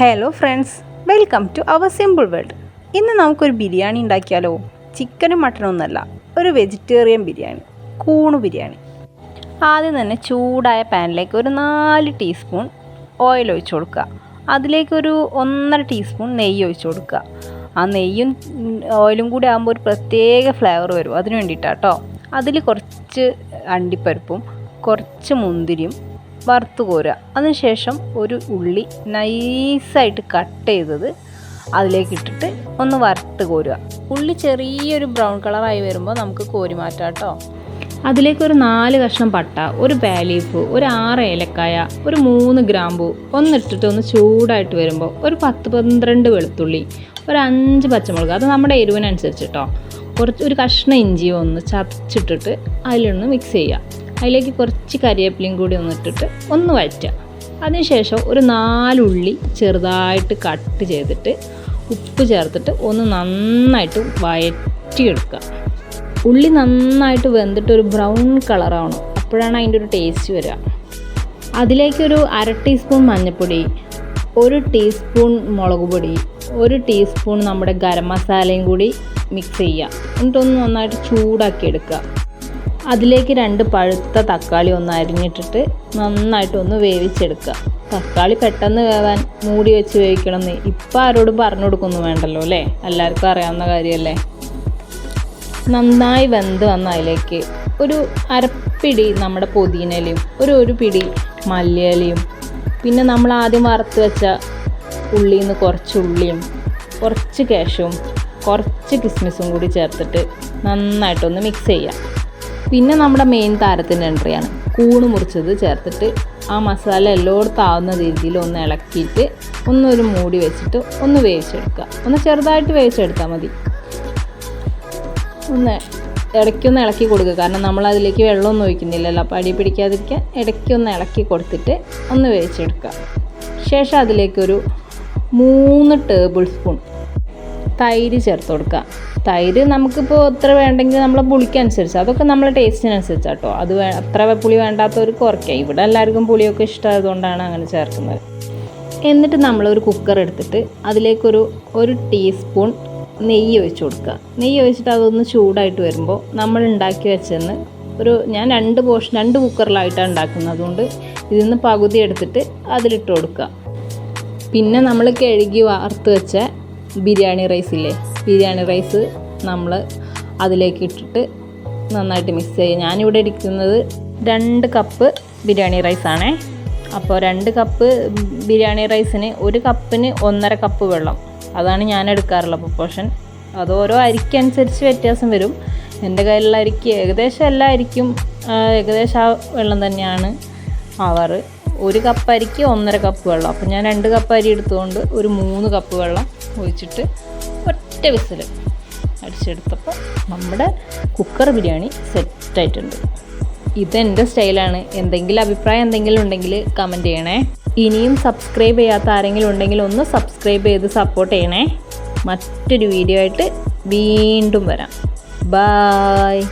Hello friends welcome to our simple world ഇന്ന് നമുക്കൊരു ബിരിയാണി ഉണ്ടാക്കിയാലോ? ചിക്കനും മട്ടനും ഒന്നല്ല. ഒരു വെജിറ്റേറിയൻ ബിരിയാണി. കൂണ് ബിരിയാണി. ആദ്യം തന്നെ ചൂടായ പാനിലേക്ക് ഒരു നാല് ടീസ്പൂൺ ഓയിൽ ഒഴിച്ചു കൊടുക്കുക. അതിലേക്കൊരു ഒന്നര ടീസ്പൂൺ നെയ്യ് ഒഴിച്ചു കൊടുക്കുക. ആ നെയ്യും ഓയിലും കൂടി ആകുമ്പോൾ ഒരു പ്രത്യേക ഫ്ലേവർ വരും. അതിന് വേണ്ടിയിട്ടാട്ടോ. അതിൽ കുറച്ച് അണ്ടിപ്പരിപ്പും കുറച്ച് മുന്തിരിയും വറുത്ത് കോരുക. അതിനുശേഷം ഒരു ഉള്ളി നൈസായിട്ട് കട്ട് ചെയ്തത് അതിലേക്ക് ഇട്ടിട്ട് ഒന്ന് വറുത്ത് കോരുക. ഉള്ളി ചെറിയൊരു ബ്രൗൺ കളറായി വരുമ്പോൾ നമുക്ക് കോരി മാറ്റാം കേട്ടോ. അതിലേക്ക് ഒരു നാല് കഷ്ണം പട്ട ഒരു ബാലീഫ് ഒരു ആറ് ഏലക്കായ ഒരു മൂന്ന് ഗ്രാമ്പു ഒന്നിട്ടിട്ട് ഒന്ന് ചൂടായിട്ട് വരുമ്പോൾ ഒരു പത്ത് പന്ത്രണ്ട് വെളുത്തുള്ളി ഒരു അഞ്ച് പച്ചമുളക് അത് നമ്മുടെ എരിവിനനുസരിച്ച് കേട്ടോ. കുറച്ച് ഒരു കഷ്ണം ഇഞ്ചിയും ഒന്ന് ചതച്ചിട്ടിട്ട് അതിലൊന്ന് മിക്സ് ചെയ്യുക. അതിലേക്ക് കുറച്ച് കരിവേപ്പിലയും കൂടി ഒന്ന് ഇട്ടിട്ട് ഒന്ന് വഴറ്റുക. അതിനുശേഷം ഒരു നാലുള്ളി ചെറുതായിട്ട് കട്ട് ചെയ്തിട്ട് ഉപ്പ് ചേർത്തിട്ട് ഒന്ന് നന്നായിട്ട് വഴറ്റിയെടുക്കുക. ഉള്ളി നന്നായിട്ട് വെന്തിട്ട് ഒരു ബ്രൗൺ കളറാണ് അപ്പോഴാണ് അതിന്റെ ഒരു ടേസ്റ്റ് വരിക. അതിലേക്കൊരു അര ടീസ്പൂൺ മഞ്ഞൾപ്പൊടി ഒരു ടീസ്പൂൺ മുളക് പൊടി ഒരു ടീസ്പൂൺ നമ്മുടെ ഗരം മസാലയും കൂടി മിക്സ് ചെയ്യുക. എന്നിട്ടൊന്ന് നന്നായിട്ട് ചൂടാക്കി എടുക്കുക അതിലേക്ക് രണ്ട് പഴുത്ത തക്കാളി ഒന്ന് അരിഞ്ഞിട്ടിട്ട് നന്നായിട്ടൊന്ന് വേവിച്ചെടുക്കുക. തക്കാളി പെട്ടെന്ന് വേവാൻ മൂടി വെച്ച് വേവിക്കണം എന്ന് ഇപ്പം ആരോടും പറഞ്ഞു കൊടുക്കൊന്നും വേണ്ടല്ലോ അല്ലേ? എല്ലാവർക്കും അറിയാവുന്ന കാര്യമല്ലേ? നന്നായി വെന്ത് വന്ന അതിലേക്ക് ഒരു അരപ്പിടി നമ്മുടെ പുതിനയിലയും ഒരു ഒരു പിടി മല്ലിയിലയും പിന്നെ നമ്മൾ ആദ്യം വറുത്ത് വെച്ച ഉള്ളിയിൽ നിന്ന് കുറച്ച് ഉള്ളിയും കുറച്ച് കേശവും കുറച്ച് കിസ്മിസും കൂടി ചേർത്തിട്ട് നന്നായിട്ടൊന്ന് മിക്സ് ചെയ്യാം. പിന്നെ നമ്മുടെ മെയിൻ താരത്തിന്റെ എൻട്രിയാണ് കൂണ് മുറിച്ചത് ചേർത്തിട്ട് ആ മസാല എല്ലായിടത്തും ആവുന്ന രീതിയിൽ ഒന്ന് ഇളക്കിയിട്ട് ഒന്നൊരു മൂടി വെച്ചിട്ട് ഒന്ന് വേവിച്ചെടുക്കുക. ഒന്ന് ചെറുതായിട്ട് വേവിച്ചെടുത്താൽ മതി. ഒന്ന് ഇടയ്ക്കൊന്ന് ഇളക്കി കൊടുക്കുക. കാരണം നമ്മൾ അതിലേക്ക് വെള്ളമൊന്നും ഒഴിക്കുന്നില്ലല്ലോ. അപ്പോൾ അടി പിടിക്കാതിരിക്കാൻ ഇടയ്ക്കൊന്ന് ഇളക്കി കൊടുത്തിട്ട് ഒന്ന് വേവിച്ചെടുക്കുക. ശേഷം അതിലേക്കൊരു മൂന്ന് ടേബിൾ സ്പൂൺ തൈര് ചേർത്ത് കൊടുക്കുക. തൈര് നമുക്കിപ്പോൾ എത്ര വേണ്ടെങ്കിൽ നമ്മളെ പുളിക്കനുസരിച്ച് അതൊക്കെ നമ്മളെ ടേസ്റ്റിനനുസരിച്ച് കേട്ടോ അത് വേ അത്ര പുളി വേണ്ടാത്തവർക്ക് കുറയ്ക്കുക. ഇവിടെ എല്ലാവർക്കും പുളിയൊക്കെ ഇഷ്ടമായതുകൊണ്ടാണ് അങ്ങനെ ചേർക്കുന്നത്. എന്നിട്ട് നമ്മളൊരു കുക്കർ എടുത്തിട്ട് അതിലേക്കൊരു ഒരു ടീസ്പൂൺ നെയ്യ് ഒഴിച്ച് കൊടുക്കുക. നെയ്യ് ഒഴിച്ചിട്ട് അതൊന്ന് ചൂടായിട്ട് വരുമ്പോൾ നമ്മൾ ഉണ്ടാക്കി വെച്ചെന്ന് ഒരു ഞാൻ രണ്ട് പോർഷൻ രണ്ട് കുക്കറിലായിട്ടാണ് ഉണ്ടാക്കുന്നത്. അതുകൊണ്ട് ഇതിൽ നിന്ന് പകുതി എടുത്തിട്ട് അതിലിട്ട് കൊടുക്കുക. പിന്നെ നമ്മൾ കഴുകി വാർത്ത് വെച്ച ബിരിയാണി റൈസ് ഇല്ലേ ബിരിയാണി റൈസ് നമ്മൾ അതിലേക്ക് ഇട്ടിട്ട് നന്നായിട്ട് മിക്സ് ചെയ്യുക ഞാനിവിടെ എടുക്കുന്നത് രണ്ട് കപ്പ് ബിരിയാണി റൈസാണേ. അപ്പോൾ രണ്ട് കപ്പ് ബിരിയാണി റൈസിന് ഒരു കപ്പിന് ഒന്നര കപ്പ് വെള്ളം. അതാണ് ഞാൻ എടുക്കാറുള്ള പ്രൊപ്പോർഷൻ അത് ഓരോ അരിക്കനുസരിച്ച് വ്യത്യാസം വരും. എന്റെ കയ്യിലുള്ള അരിക്ക് ഏകദേശം എല്ലാ അരിക്കും ഏകദേശം ആ വെള്ളം തന്നെയാണ് ആവാറ്. ഒരു കപ്പ് അരിക്ക് ഒന്നര കപ്പ് വെള്ളം. അപ്പം ഞാൻ രണ്ട് കപ്പ് അരി എടുത്തുകൊണ്ട് ഒരു മൂന്ന് കപ്പ് വെള്ളം ഒഴിച്ചിട്ട് ഒറ്റ വിസിൽ അടിച്ചെടുത്തപ്പോൾ നമ്മുടെ കുക്കർ ബിരിയാണി സെറ്റായിട്ടുണ്ട് ഇതെന്റെ സ്റ്റൈലാണ് എന്തെങ്കിലും അഭിപ്രായം എന്തെങ്കിലും ഉണ്ടെങ്കിൽ കമന്റ് ചെയ്യണേ. ഇനിയും സബ്സ്ക്രൈബ് ചെയ്യാത്ത ആരെങ്കിലും ഉണ്ടെങ്കിൽ ഒന്ന് സബ്സ്ക്രൈബ് ചെയ്ത് സപ്പോർട്ട് ചെയ്യണേ. മറ്റൊരു വീഡിയോ ആയിട്ട് വീണ്ടും വരാം. ബായ്